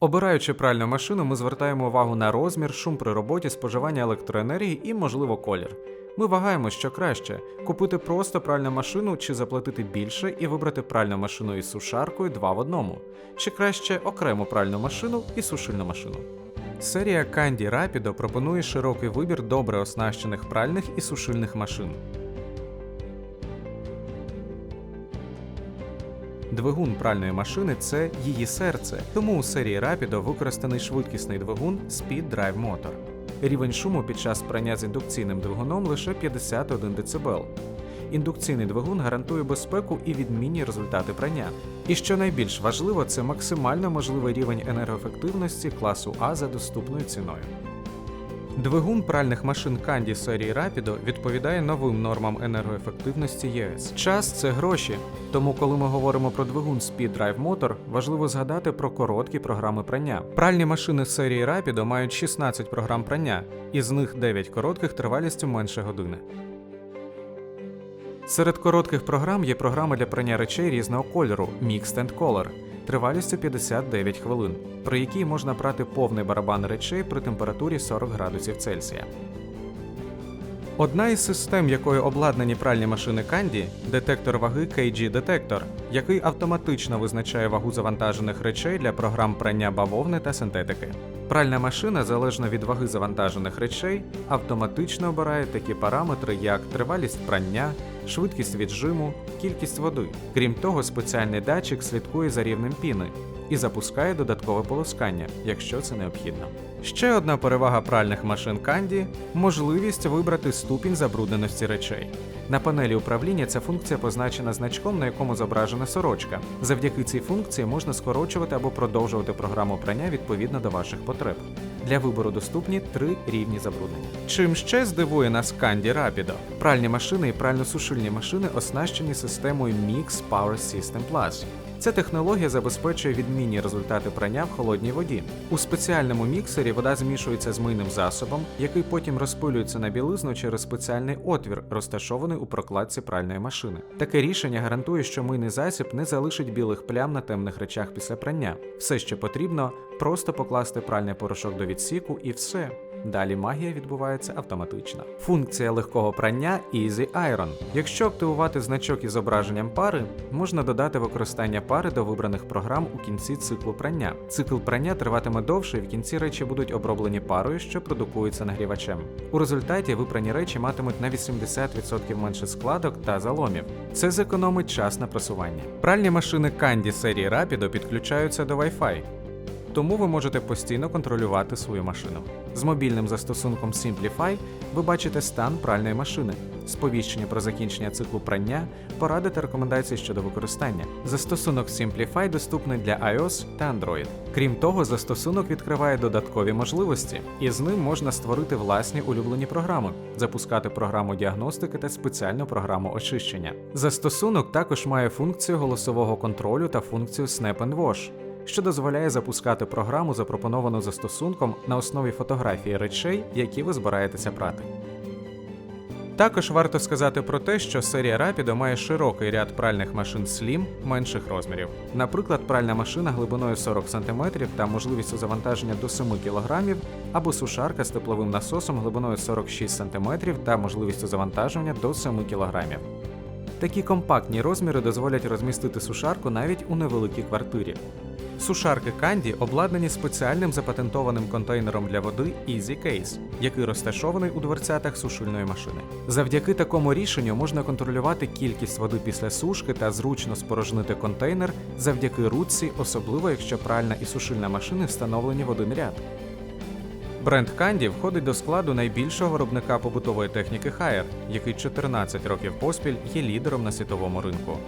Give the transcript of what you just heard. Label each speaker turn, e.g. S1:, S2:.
S1: Обираючи пральну машину, ми звертаємо увагу на розмір, шум при роботі, споживання електроенергії і, можливо, колір. Ми вагаємо, що краще купити просто пральну машину чи заплатити більше і вибрати пральну машину із сушаркою два в одному, чи краще окрему пральну машину і сушильну машину. Серія Candy Rapido пропонує широкий вибір добре оснащених пральних і сушильних машин. Двигун пральної машини це її серце, тому у серії Rapido використаний швидкісний двигун Speed Drive Motor. Рівень шуму під час прання з індукційним двигуном лише 51 дБ. Індукційний двигун гарантує безпеку і відмінні результати прання. І що найбільш важливо, це максимально можливий рівень енергоефективності класу А за доступною ціною. Двигун пральних машин Candy серії Rapido відповідає новим нормам енергоефективності ЄС. Час це гроші. Тому, коли ми говоримо про двигун Speed Drive Motor, важливо згадати про короткі програми прання. Пральні машини серії Rapido мають 16 програм прання, із них 9 коротких тривалістю менше години. Серед коротких програм є програми для прання речей різного кольору Mixed and Color тривалістю 59 хвилин, при якій можна прати повний барабан речей при температурі 40 градусів Цельсія. Одна із систем, якою обладнані пральні машини Candy – детектор ваги KG Detector, який автоматично визначає вагу завантажених речей для програм прання бавовни та синтетики. Пральна машина, залежно від ваги завантажених речей, автоматично обирає такі параметри, як тривалість прання, швидкість віджиму, кількість води. Крім того, спеціальний датчик слідкує за рівнем піни і запускає додаткове полоскання, якщо це необхідно. Ще одна перевага пральних машин Candy – можливість вибрати ступінь забрудненості речей. На панелі управління ця функція позначена значком, на якому зображена сорочка. Завдяки цій функції можна скорочувати або продовжувати програму прання відповідно до ваших потреб. Для вибору доступні три рівні забруднення. Чим ще здивує нас Канді Rapido? Пральні машини і прально-сушильні машини оснащені системою Mix Power System Plus. Ця технологія забезпечує відмінні результати прання в холодній воді. У спеціальному міксері вода змішується з мийним засобом, який потім розпилюється на білизну через спеціальний отвір, розташований у прокладці пральної машини. Таке рішення гарантує, що мийний засіб не залишить білих плям на темних речах після прання. Все, що потрібно, просто покласти пральний порошок до відсіку і все. Далі магія відбувається автоматично. Функція легкого прання Easy Iron. Якщо активувати значок із зображенням пари, можна додати використання пари до вибраних програм у кінці циклу прання. Цикл прання триватиме довше, і в кінці речі будуть оброблені парою, що продукується нагрівачем. У результаті випрані речі матимуть на 80% менше складок та заломів. Це зекономить час на просування. Пральні машини Candy серії Rapido підключаються до Wi-Fi тому ви можете постійно контролювати свою машину. З мобільним застосунком Simplify ви бачите стан пральної машини, сповіщення про закінчення циклу прання, поради та рекомендації щодо використання. Застосунок Simplify доступний для iOS та Android. Крім того, застосунок відкриває додаткові можливості, і з ним можна створити власні улюблені програми, запускати програму діагностики та спеціальну програму очищення. Застосунок також має функцію голосового контролю та функцію Snap and Wash що дозволяє запускати програму, запропоновану застосунком на основі фотографії речей, які ви збираєтеся прати. Також варто сказати про те, що серія Rapido має широкий ряд пральних машин Slim менших розмірів. Наприклад, пральна машина глибиною 40 см та можливістю завантаження до 7 кг, або сушарка з тепловим насосом глибиною 46 см та можливістю завантаження до 7 кг. Такі компактні розміри дозволять розмістити сушарку навіть у невеликій квартирі. Сушарки Candy обладнані спеціальним запатентованим контейнером для води Easy який розташований у дверцятах сушильної машини. Завдяки такому рішенню можна контролювати кількість води після сушки та зручно спорожнити контейнер завдяки ручці, особливо якщо пральна і сушильна машини встановлені в один ряд. Бренд Candy входить до складу найбільшого виробника побутової техніки Haier, який 14 років поспіль є лідером на світовому ринку.